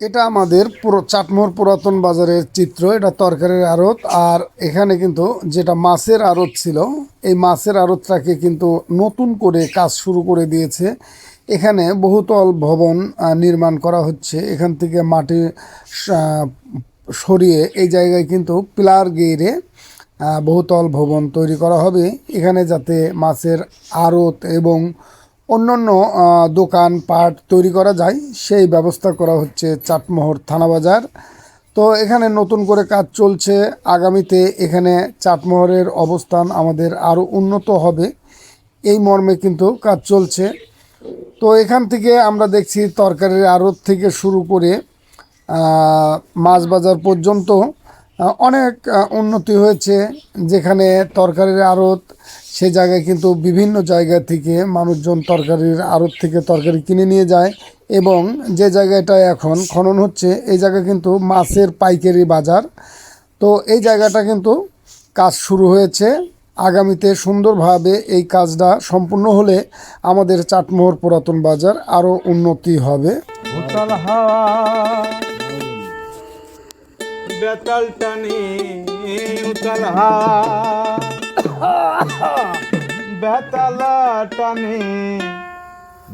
এটা আমাদের পুরো চাটমোর পুরাতন বাজারের চিত্র, এটা তরকারির আড়ত। আর এখানে কিন্তু যেটা মাছের আড়ত ছিল, এই মাছের আড়তটাকে কিন্তু নতুন করে কাজ শুরু করে দিয়েছে। এখানে বহুতল ভবন নির্মাণ করা হচ্ছে। এখান থেকে মাটি সরিয়ে এই জায়গায় কিন্তু পিলার গেড়ে বহুতল ভবন তৈরি করা হবে। এখানে যাতে মাছের আড়ত এবং অন্যান্য দোকান, পাট তৈরি করা যায়। সেই ব্যবস্থা করা হচ্ছে চাটমোহর থানা বাজার। তো এখানে নতুন করে কাজ চলছে। আগামীতে এখানে চাটমোহরের অবস্থান আমাদের আরও উন্নত হবে। এই মর্মে কিন্তু কাজ চলছে। তো এখান থেকে আমরা দেখছি তরকারির আড়ত থেকে শুরু করে মাছ বাজার পর্যন্ত অনেক উন্নতি হয়েছে যেখানে তরকারির আড়ত, সে জায়গায় কিন্তু বিভিন্ন জায়গা থেকে মানুষজন তরকারির আড়ত থেকে তরকারি কিনে নিয়ে যায় এবং যে জায়গাটায় এখন খনন হচ্ছে, এই জায়গা কিন্তু মাছের পাইকারি বাজার। তো এই জায়গাটা কিন্তু কাজ শুরু হয়েছে। আগামীতে সুন্দরভাবে এই কাজটা সম্পূর্ণ হলে আমাদের চাটমোহর পুরাতন বাজার আরও উন্নতি হবে। বেতাল টানে উতাল। বেতাল টানে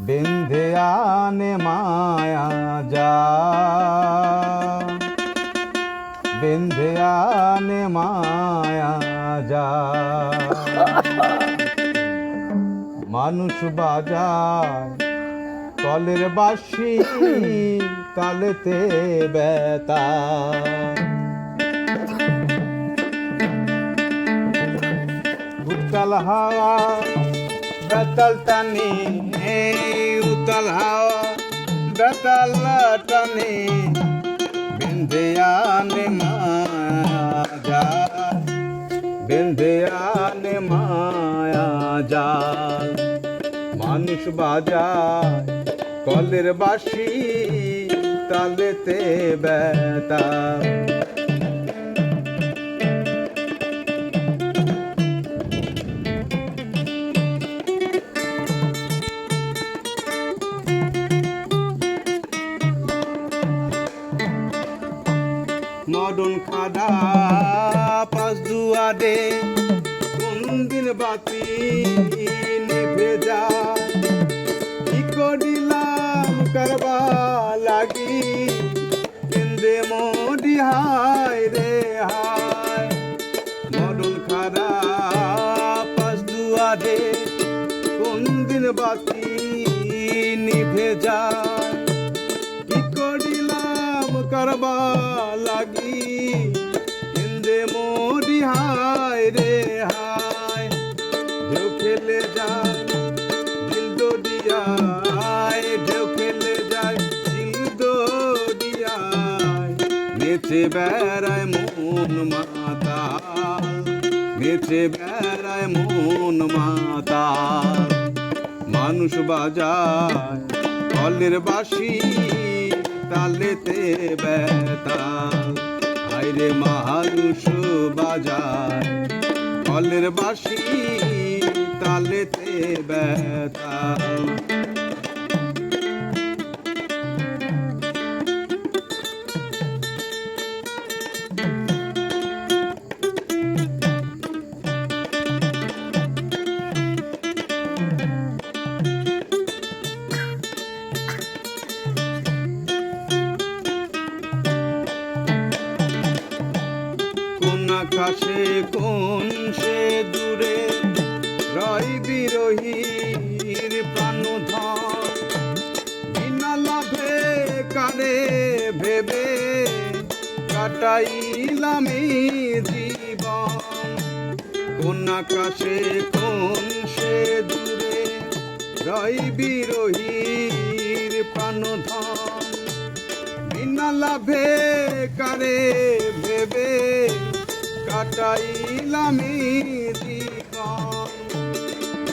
বেঁধে আনে মায়া যা। বেঁধে আনে মায়া যা। মানুষ বাজায় কলের বাসি কালেতে বেতা। উতাল হাওয়া বেতাল টানে উতাল হাওয়া বেতাল টানে বিন্ধে আনে মায়া বেঁধে আনে মায়া, জাল মানুষ বাজায় কলের বাসি, তালেতে বেতা খাদা পাঁচ দুয়ারে কোন বাতি নিভে যায় কি করিলাম করবা লাগি কেন্দ্রে মোদি হায় রে হায়। মদন খাদা পাঁচ দুয়ারে কোন দিন বাতি নিভে যায় নেচে বেড়ায় মন মাতা, নেচে বেড়ায় মন মাতা। মানুষ বাজায় কলের বাসি, তালেতে বেতাল আইরে মানুষ বাজায় কলের বাসি তালেতে কোন আকাশে কোন সে কাটাইলাম জীবন। কোন আকাশে কোন সে দূরে রয় বিরোহীর প্রাণধন। বিনা লাভে কারে ভেবে কাটাইলাম জীবন।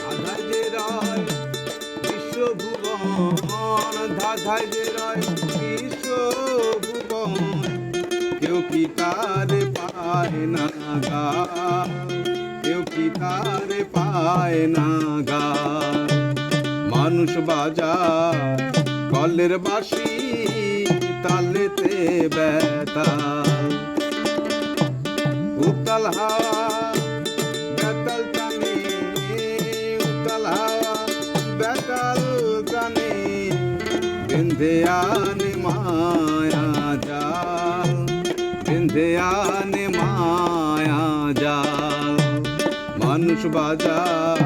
আধায় যে রয়, বিশ্বভুবন ধাধায় যে রয় কেউ কি তার পায় না গা? কেউ কি তার পায় না গা? মানুষ বাজার, কলের বাসি তালে বেতাল উত্তাল হাওয়া, বেতাল টানে, উত্তাল হাওয়া, বেতাল টানে বিন্ধে আনে জাল বিন্ধে মায়া জাল মানুষ বাজার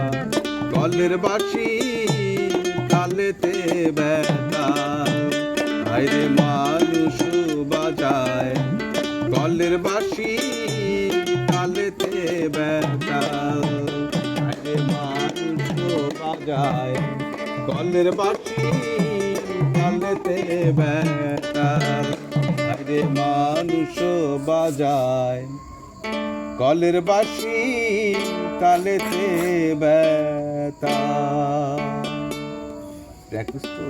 কলের বাসি কালেতে বেতাল হাইরে মানুষ বাজায় কলের বাসি কালেতে বেতাল হাইরে মানুষ বাজায় কলের বাসি কালেতে বেতাল হাইরে মানুষ বাজায়। কলের বাসি তালেতে বেতা প্র্যাকটিস তো